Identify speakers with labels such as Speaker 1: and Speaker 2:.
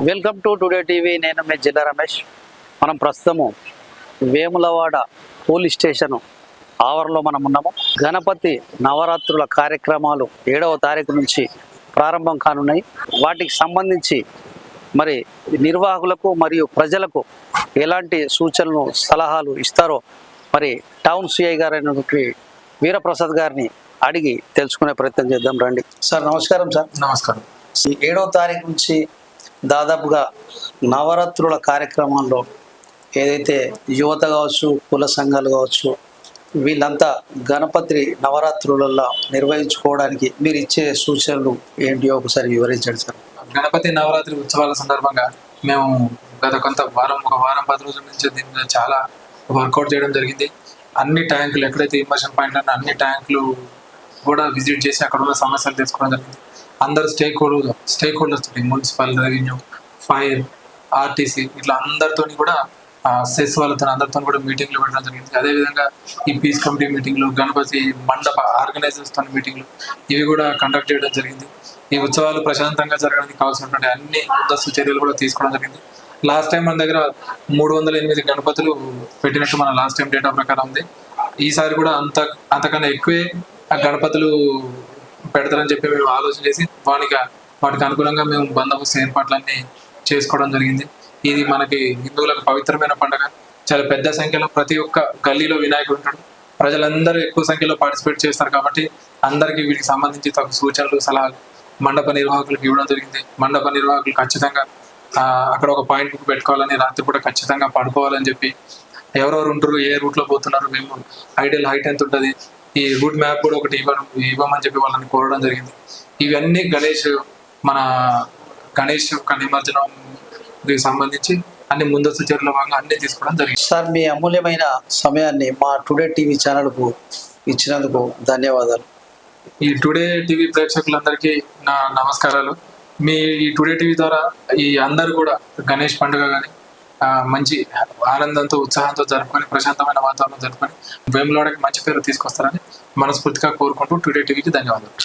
Speaker 1: Welcome to today TV. నేను మీ జిల్లా రమేష్. మనం ప్రస్తుతము వేములవాడ పోలీస్ స్టేషన్ ఆవరణలో మనం ఉన్నాము. గణపతి నవరాత్రుల కార్యక్రమాలు ఏడవ తారీఖు నుంచి ప్రారంభం కానున్నాయి. వాటికి సంబంధించి మరి నిర్వాహకులకు మరియు ప్రజలకు ఎలాంటి సూచనలు సలహాలు ఇస్తారో మరి టౌన్ సిఐ గారైనటువంటి వీరప్రసాద్ గారిని అడిగి తెలుసుకునే ప్రయత్నం చేద్దాం రండి. సార్ నమస్కారం సార్.
Speaker 2: నమస్కారం.
Speaker 1: ఈ ఏడవ తారీఖు నుంచి దాదాపుగా నవరాత్రుల కార్యక్రమాల్లో ఏదైతే యువత కావచ్చు కుల సంఘాలు కావచ్చు వీళ్ళంతా గణపతి నవరాత్రులలో నిర్వహించుకోవడానికి మీరు ఇచ్చే సూచనలు ఏంటియో ఒకసారి వివరించండి సార్.
Speaker 2: గణపతి నవరాత్రి ఉత్సవాల సందర్భంగా మేము గత కొంత వారం ఒక వారం పది రోజుల నుంచి దీని మీద చాలా వర్కౌట్ చేయడం జరిగింది. అన్ని ట్యాంకులు ఎక్కడైతే ఇమర్షన్ పాయింట్ అన్ని ట్యాంకులు కూడా విజిట్ చేసి అక్కడ ఉన్న సమస్యలు తెలుసుకోవడం జరిగింది. అందరు stake holder stake holders municipal revenue fire RTC ఇట్లా అందరితో కూడా సెస్ వాళ్ళతో అందరితో కూడా మీటింగ్లు పెట్టడం జరిగింది. అదేవిధంగా ఈ పీస్ కమిటీ మీటింగ్లు గణపతి మండప ఆర్గనైజర్స్తో మీటింగ్లు ఇవి కూడా కండక్ట్ చేయడం జరిగింది. ఈ ఉత్సవాలు ప్రశాంతంగా జరగడానికి కావాల్సినటువంటి అన్ని ముందస్తు చర్యలు కూడా తీసుకోవడం జరిగింది. లాస్ట్ టైం మన దగ్గర మూడు వందల ఎనిమిది గణపతులు పెట్టినట్టు మన లాస్ట్ టైం డేటా ప్రకారం ఉంది. ఈసారి కూడా అంత అంతకన్నా ఎక్కువే ఆ గణపతులు పెడతారని చెప్పి మేము ఆలోచన చేసి వానికి వాటికి అనుకూలంగా మేము బందోబస్తు ఏర్పాట్లన్నీ చేసుకోవడం జరిగింది. ఇది మనకి హిందువులకు పవిత్రమైన పండుగ. చాలా పెద్ద సంఖ్యలో ప్రతి ఒక్క గల్లీలో వినాయకుడు ఉంటాడు. ప్రజలందరూ ఎక్కువ సంఖ్యలో పార్టిసిపేట్ చేస్తారు కాబట్టి అందరికీ వీటికి సంబంధించి తగు సూచనలు సలహాలు మండప నిర్వాహకులకు ఇవ్వడం జరిగింది. మండప నిర్వాహకులు ఖచ్చితంగా అక్కడ ఒక పాయింట్ బుక్ పెట్టుకోవాలని రాత్రి కూడా ఖచ్చితంగా పడుకోవాలని చెప్పి ఎవరెవరు ఉంటారు ఏ రూట్లో పోతున్నారు మేము ఐడియల్ హైట్ ఎంత ఉంటుంది ఈ రూట్ మ్యాప్ కూడా ఒకటి ఇవ్వడం ఇవ్వమని చెప్పి వాళ్ళని కోరడం జరిగింది. ఇవన్నీ గణేష్ మన గణేష్ యొక్క నిమజ్జనం సంబంధించి అన్ని ముందస్తు చర్యల భాగంగా అన్ని తీసుకోవడం జరిగింది.
Speaker 1: సార్ మీ అమూల్యమైన సమయాన్ని మా టుడే టీవీ ఛానల్కు ఇచ్చినందుకు ధన్యవాదాలు.
Speaker 2: ఈ టుడే టీవీ ప్రేక్షకులందరికీ నా నమస్కారాలు. మీ ఈ టుడే టీవీ ద్వారా ఈ అందరూ కూడా గణేష్ పండుగ కానీ మంచి ఆనందంతో ఉత్సాహంతో జరుపుకొని ప్రశాంతమైన వాతావరణం జరుపుకొని వేములవాడకి మంచి పేరు తీసుకొస్తారని మనస్ఫూర్తిగా కోరుకుంటూ టుడే టీవీకి ధన్యవాదాలు.